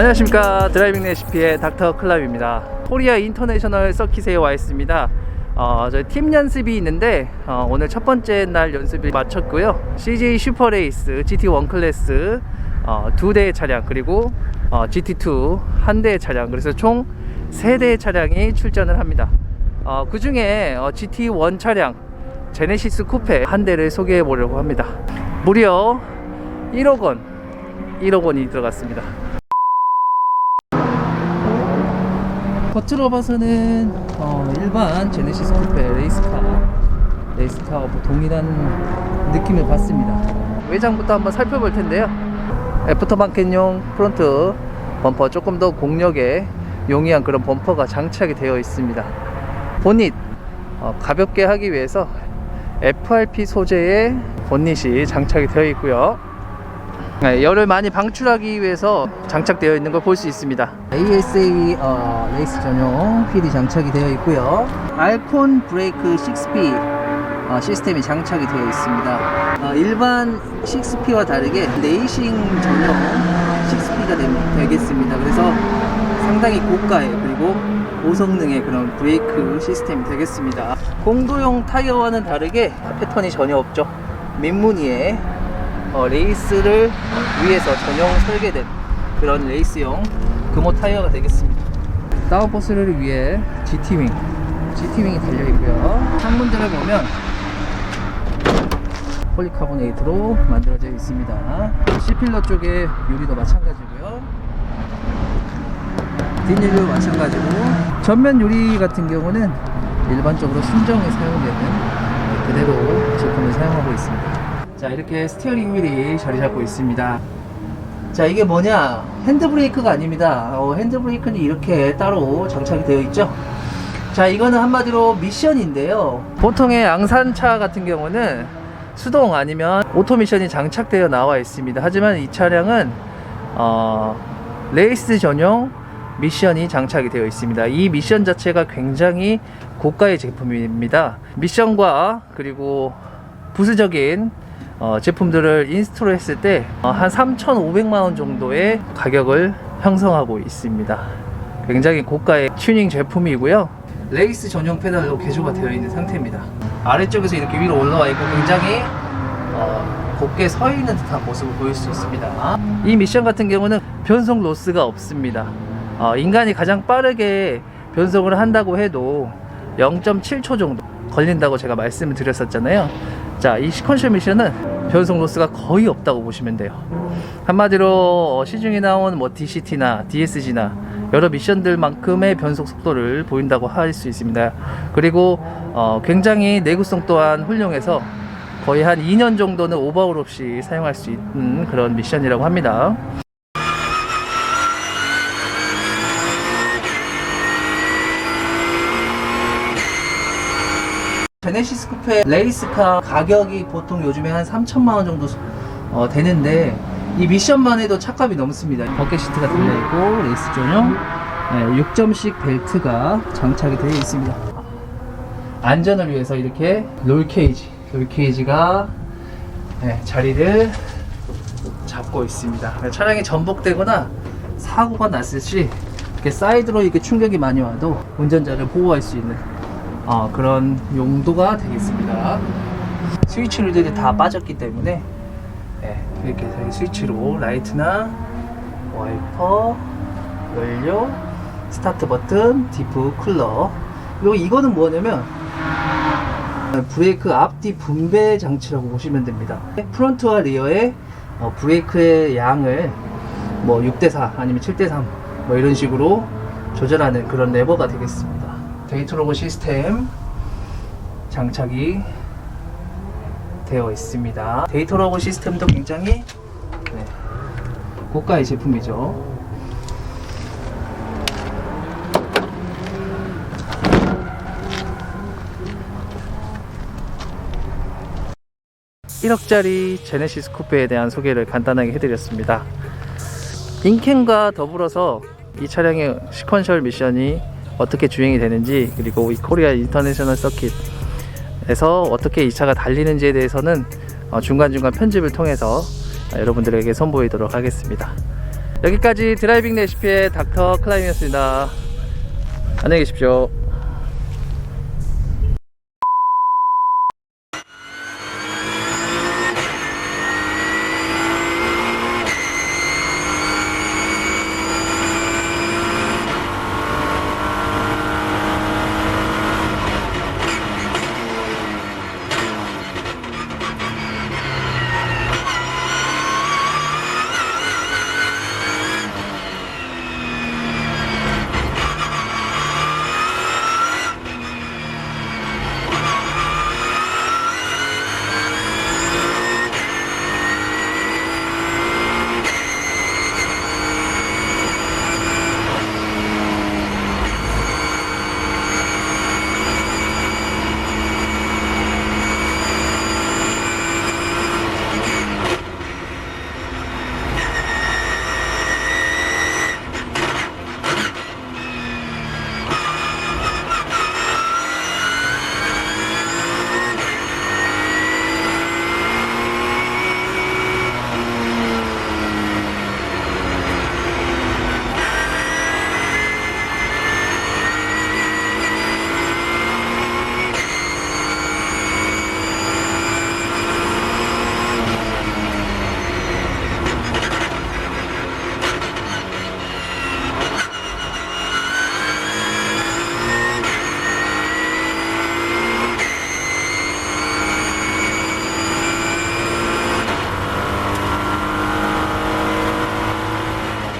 안녕하십니까. 드라이빙 레시피의 닥터 클럽입니다. 코리아 인터내셔널 서킷에 와 있습니다. 어, 저희 팀 연습이 있는데 어, 오늘 첫 번째 날 연습을 마쳤고요. CJ 슈퍼레이스 GT1 클래스 어, 두 대의 차량 그리고 어, GT2 한 대의 차량 그래서 총 세 대의 차량이 출전을 합니다. 어, 그 중에 어, GT1 차량 제네시스 쿠페 한 대를 소개해 보려고 합니다. 무려 1억 원 1억 원이 들어갔습니다 겉으로 봐서는 어, 일반 제네시스 쿠페 레이스카 레이스카와 뭐 동일한 느낌을 받습니다. 외장부터 한번 살펴볼 텐데요. 애프터마켓용 프론트 범퍼 조금 더 공력에 용이한 그런 범퍼가 장착이 되어 있습니다. 보닛 어, 가볍게 하기 위해서 FRP 소재의 본닛이 장착이 되어 있고요 네, 열을 많이 방출하기 위해서 장착되어 있는 걸 볼 수 있습니다. ASA 어, 레이스 전용 휠이 장착이 되어 있고요. 알콘 브레이크 6P 어, 시스템이 장착이 되어 있습니다. 어, 일반 6P와 다르게 레이싱 전용 6P가 되겠습니다. 그래서 상당히 고가의 그리고 고성능의 그런 브레이크 시스템이 되겠습니다. 공도용 타이어와는 다르게 패턴이 전혀 없죠. 민무늬에 어, 레이스를 위해서 전용 설계된 그런 레이스용 금호 타이어가 되겠습니다. 다운버스를 위해 GT윙, GT윙이 달려 있고요. 창문들을 보면 폴리카보네이트로 만들어져 있습니다. C필러 쪽에 유리도 마찬가지고요. 뒷유리도 마찬가지고 전면 유리 같은 경우는 일반적으로 순정에 사용되는 그대로 제품을 사용하고 있습니다. 자 이렇게 스티어링 휠이 자리 잡고 있습니다. 자 이게 뭐냐? 핸드브레이크가 아닙니다. 어, 핸드브레이크는 이렇게 따로 장착이 되어 있죠? 자 이거는 한마디로 미션인데요. 보통의 양산차 같은 경우는 수동 아니면 오토 미션이 장착되어 나와 있습니다. 하지만 이 차량은 어, 레이스 전용 미션이 장착이 되어 있습니다. 이 미션 자체가 굉장히 고가의 제품입니다. 미션과 그리고 부수적인 어, 제품들을 인스톨 했을 때한 3,500만 원 정도의 가격을 형성하고 있습니다. 굉장히 고가의 튜닝 제품이고요. 레이스 전용 페달로 개조가 되어 있는 상태입니다. 아래쪽에서 이렇게 위로 올라와 있고 굉장히 어, 곱게 서 있는 듯한 모습을 보일 수 있습니다. 이 미션 같은 경우는 변속 로스가 없습니다. 어, 인간이 가장 빠르게 변속을 한다고 해도 0.7초 정도 걸린다고 제가 말씀을 드렸었잖아요. 자, 이 시퀀셜 미션은 변속 로스가 거의 없다고 보시면 돼요. 한마디로 어, 시중에 나온 뭐 DCT나 DSG나 여러 미션들만큼의 변속 속도를 보인다고 할 수 있습니다. 그리고 어, 굉장히 내구성 또한 훌륭해서 거의 한 2년 정도는 오버홀 없이 사용할 수 있는 그런 미션이라고 합니다. 제네시스 쿠페 레이스카 가격이 보통 요즘에 한 3천만 원 정도 어, 되는데 이 미션만 해도 차값이 넘습니다. 버켓 시트가 달려있고 레이스 전용 네, 6점씩 벨트가 장착이 되어 있습니다. 안전을 위해서 이렇게 롤 케이지, 롤 케이지가 네, 자리를 잡고 있습니다. 차량이 전복되거나 사고가 났을 시 이렇게 사이드로 이렇게 충격이 많이 와도 운전자를 보호할 수 있는 어, 그런 용도가 되겠습니다. 스위치들이 다 빠졌기 때문에 네, 이렇게 저희 스위치로 라이트나 와이퍼, 연료, 스타트 버튼, 디프, 쿨러 그리고 이거는 뭐냐면 브레이크 앞뒤 분배 장치라고 보시면 됩니다. 프론트와 리어의 어, 브레이크의 양을 뭐 6대4 아니면 7대3 뭐 이런 식으로 조절하는 그런 레버가 되겠습니다. 데이트로그 시스템 장착이 되어 있습니다. 데이터로그 시스템도 굉장히 네, 고가의 제품이죠. (1억) 짜리 제네시스 쿠페에 대한 소개를 간단하게 해드렸습니다. 인캔과 더불어서 이 차량의 시퀀셜 미션이 어떻게 주행이 되는지 그리고 이 코리아 인터내셔널 서킷에서 어떻게 이 차가 달리는지에 대해서는 어, 중간중간 편집을 통해서 여러분들에게 선보이도록 하겠습니다. 여기까지 드라이빙 레시피의 닥터 클라임이었습니다. 안녕히 계십시오.